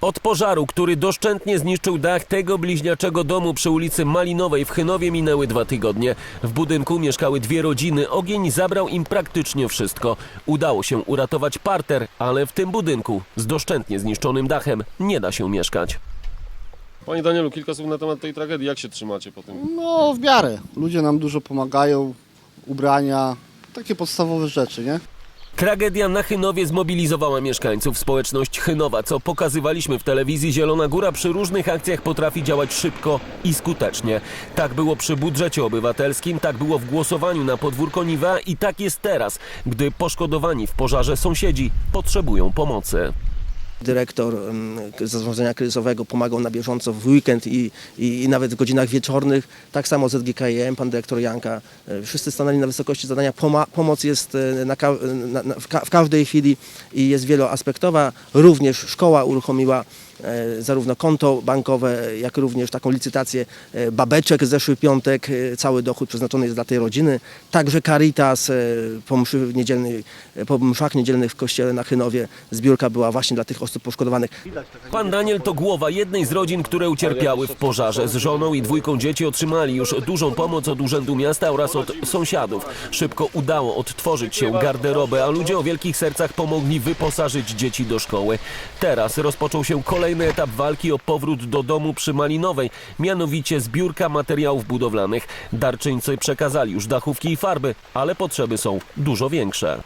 Od pożaru, który doszczętnie zniszczył dach tego bliźniaczego domu przy ulicy Malinowej w Chynowie minęły dwa tygodnie. W budynku mieszkały dwie rodziny. Ogień zabrał im praktycznie wszystko. Udało się uratować parter, ale w tym budynku z doszczętnie zniszczonym dachem nie da się mieszkać. Panie Danielu, kilka słów na temat tej tragedii. Jak się trzymacie po tym? No, w miarę. Ludzie nam dużo pomagają, ubrania, takie podstawowe rzeczy, nie? Tragedia na Chynowie zmobilizowała mieszkańców. Społeczność Chynowa, co pokazywaliśmy w telewizji Zielona Góra, przy różnych akcjach potrafi działać szybko i skutecznie. Tak było przy budżecie obywatelskim, tak było w głosowaniu na podwórko Niwa i tak jest teraz, gdy poszkodowani w pożarze sąsiedzi potrzebują pomocy. Dyrektor zarządzania kryzysowego pomagał na bieżąco w weekend i, i, i nawet w godzinach wieczornych. Tak samo ZGKM, pan dyrektor Janka. E, Wszyscy stanęli na wysokości zadania. Poma pomoc jest e, na, na, na, w, ka w każdej chwili i jest wieloaspektowa. Również szkoła uruchomiła zarówno konto bankowe, jak również taką licytację e, babeczek zeszły piątek. E, Cały dochód przeznaczony jest dla tej rodziny. Także Caritas e, po, mszy niedzielnej, e, po mszach niedzielnych w kościele na Chynowie zbiórka była właśnie dla tych osób poszkodowanych. Pan Daniel to głowa jednej z rodzin, które ucierpiały w pożarze. Z żoną i dwójką dzieci otrzymali już dużą pomoc od Urzędu Miasta oraz od sąsiadów. Szybko udało odtworzyć się garderobę, a ludzie o wielkich sercach pomogli wyposażyć dzieci do szkoły. Teraz rozpoczął się kolejny etap walki o powrót do domu przy Malinowej, mianowicie zbiórka materiałów budowlanych. Darczyńcy przekazali już dachówki i farby, ale potrzeby są dużo większe.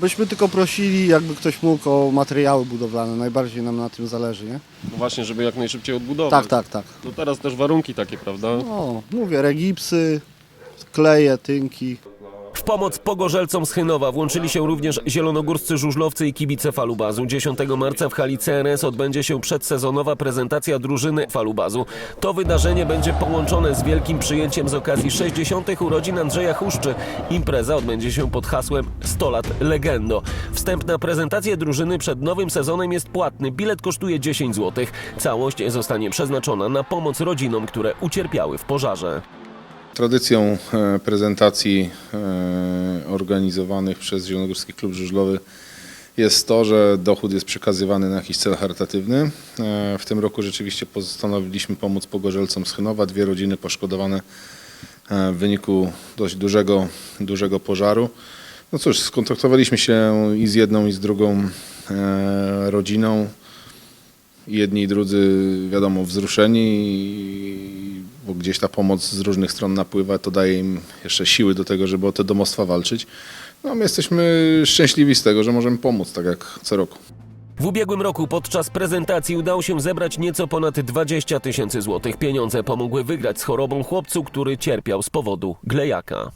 Byśmy tylko prosili, jakby ktoś mógł o materiały budowlane, najbardziej nam na tym zależy, nie? No właśnie, żeby jak najszybciej odbudować. Tak, tak, tak. To teraz też warunki takie, prawda? No, mówię, regipsy, kleje, tynki. Pomoc pogorzelcom z Chynowa włączyli się również zielonogórscy żużlowcy i kibice Falubazu. 10 marca w hali CRS odbędzie się przedsezonowa prezentacja drużyny Falubazu. To wydarzenie będzie połączone z wielkim przyjęciem z okazji 60. urodzin Andrzeja Huszczy. Impreza odbędzie się pod hasłem 100 lat legendo. Wstęp na prezentację drużyny przed nowym sezonem jest płatny. Bilet kosztuje 10 zł. Całość zostanie przeznaczona na pomoc rodzinom, które ucierpiały w pożarze. Tradycją e, prezentacji e, organizowanych przez Zielonogórski Klub Żużlowy jest to, że dochód jest przekazywany na jakiś cel charytatywny. E, W tym roku rzeczywiście postanowiliśmy pomóc pogorzelcom z Chynowa, dwie rodziny poszkodowane e, w wyniku dość dużego, dużego pożaru. No cóż, skontaktowaliśmy się i z jedną i z drugą e, rodziną. Jedni i drudzy, wiadomo, wzruszeni, bo gdzieś ta pomoc z różnych stron napływa, to daje im jeszcze siły do tego, żeby o te domostwa walczyć. No, my jesteśmy szczęśliwi z tego, że możemy pomóc, tak jak co roku. W ubiegłym roku podczas prezentacji udało się zebrać nieco ponad 20 tysięcy złotych. Pieniądze pomogły wygrać z chorobą chłopcu, który cierpiał z powodu glejaka.